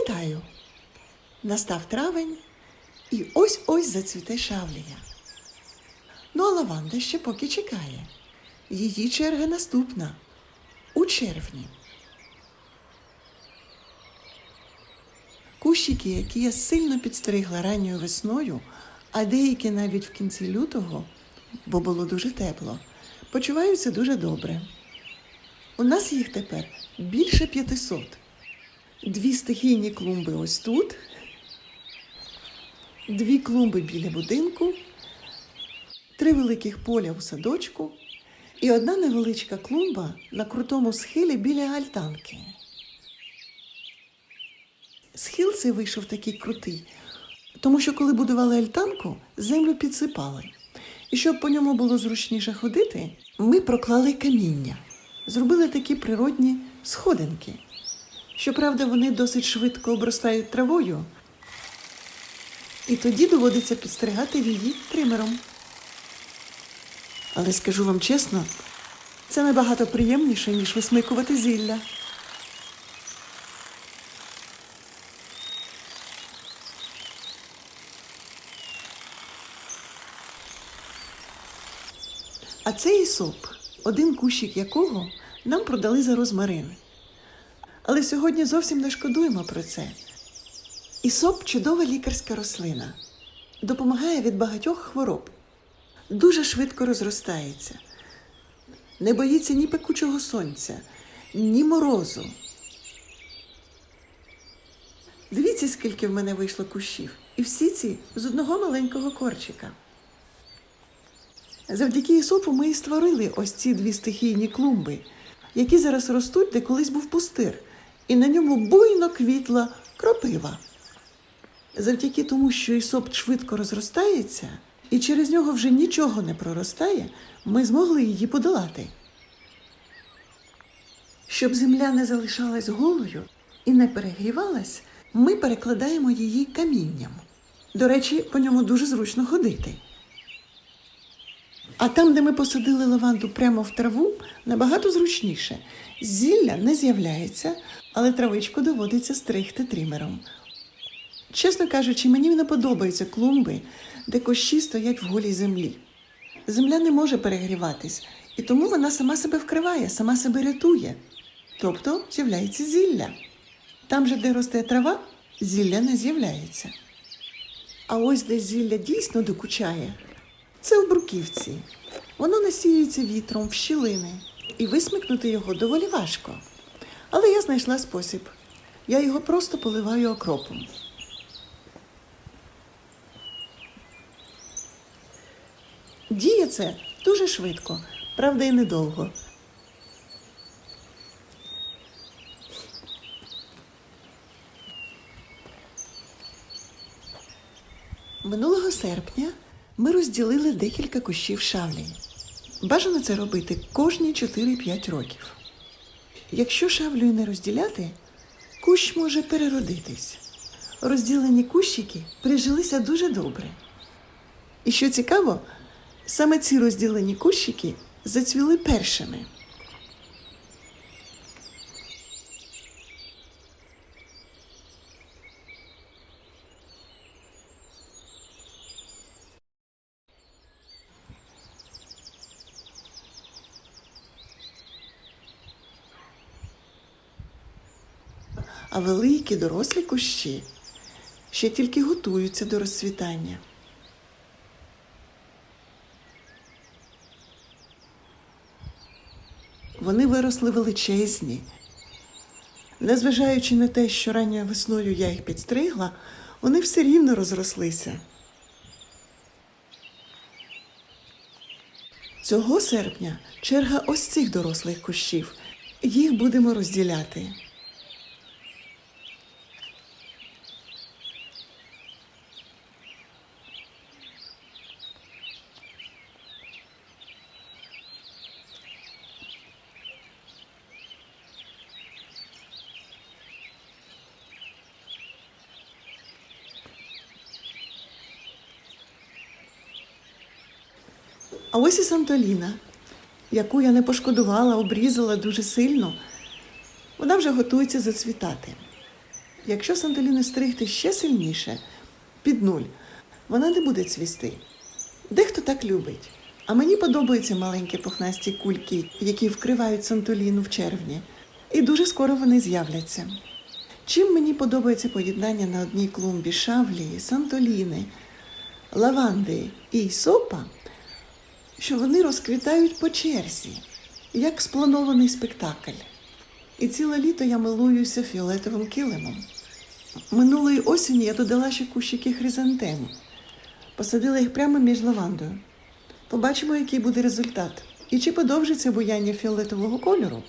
Вітаю! Настав травень, і ось-ось зацвіте шавлія. Ну, а лаванда ще поки чекає. Її черга наступна у червні. Кущики, які я сильно підстригла ранньою весною, а деякі навіть в кінці лютого, бо було дуже тепло, почуваються дуже добре. У нас їх тепер більше 500. Дві стихійні клумби ось тут, дві клумби біля будинку, три великих поля у садочку і одна невеличка клумба на крутому схилі біля альтанки. Схил цей вийшов такий крутий, тому що коли будували альтанку, землю підсипали. І щоб по ньому було зручніше ходити, ми проклали каміння, зробили такі природні сходинки. Щоправда, вони досить швидко обростають травою, і тоді доводиться підстригати її тримером. Але скажу вам чесно, це набагато приємніше, ніж висмикувати зілля. А це ісоп, один кущик якого нам продали за розмарин. Але сьогодні зовсім не шкодуємо про це. Ісоп чудова лікарська рослина, допомагає від багатьох хвороб, дуже швидко розростається, не боїться ні пекучого сонця, ні морозу. Дивіться, скільки в мене вийшло кущів, і всі ці з одного маленького корчика. Завдяки ісопу ми і створили ось ці дві стихійні клумби, які зараз ростуть, де колись був пустир, і на ньому буйно квітла кропива. Завдяки тому, що ісоп швидко розростається, і через нього вже нічого не проростає, ми змогли її подолати. Щоб земля не залишалась голою і не перегрівалась, ми перекладаємо її камінням. До речі, по ньому дуже зручно ходити. А там, де ми посадили лаванду прямо в траву, набагато зручніше. Зілля не з'являється, але травичку доводиться стригти тримером. Чесно кажучи, мені не подобаються клумби, де кущі стоять в голій землі. Земля не може перегріватись, і тому вона сама себе вкриває, сама себе рятує. Тобто з'являється зілля. Там же, де росте трава, зілля не з'являється. А ось де зілля дійсно докучає, це у бруківці. Воно насіюється вітром в щілини, і висмикнути його доволі важко. Але я знайшла спосіб. Я його просто поливаю окропом. Діє це дуже швидко, правда, і недовго. Минулого серпня ми розділили декілька кущів шавлі. Бажано це робити кожні 4-5 років. Якщо шавлею не розділяти, кущ може переродитись. Розділені кущики прижилися дуже добре. І що цікаво, саме ці розділені кущики зацвіли першими. А великі дорослі кущі ще тільки готуються до розцвітання. Вони виросли величезні. Незважаючи на те, що ранньою весною я їх підстригла, вони все рівно розрослися. Цього серпня черга ось цих дорослих кущів. Їх будемо розділяти. А ось і Сантоліна, яку я не пошкодувала, обрізала дуже сильно. Вона вже готується зацвітати. Якщо санталіни стригти ще сильніше, під нуль, вона не буде цвісти. Дехто так любить. А мені подобаються маленькі пухнасті кульки, які вкривають сантоліну в червні. І дуже скоро вони з'являться. Чим мені подобається поєднання на одній клумбі шавлії, сантоліни, лаванди і сопа, що вони розквітають по черзі, як спланований спектакль. І ціле літо я милуюся фіолетовим килимом. Минулої осені я додала ще кущики хризантем. Посадила їх прямо між лавандою. Побачимо, який буде результат. І чи подовжиться буяння фіолетового кольору.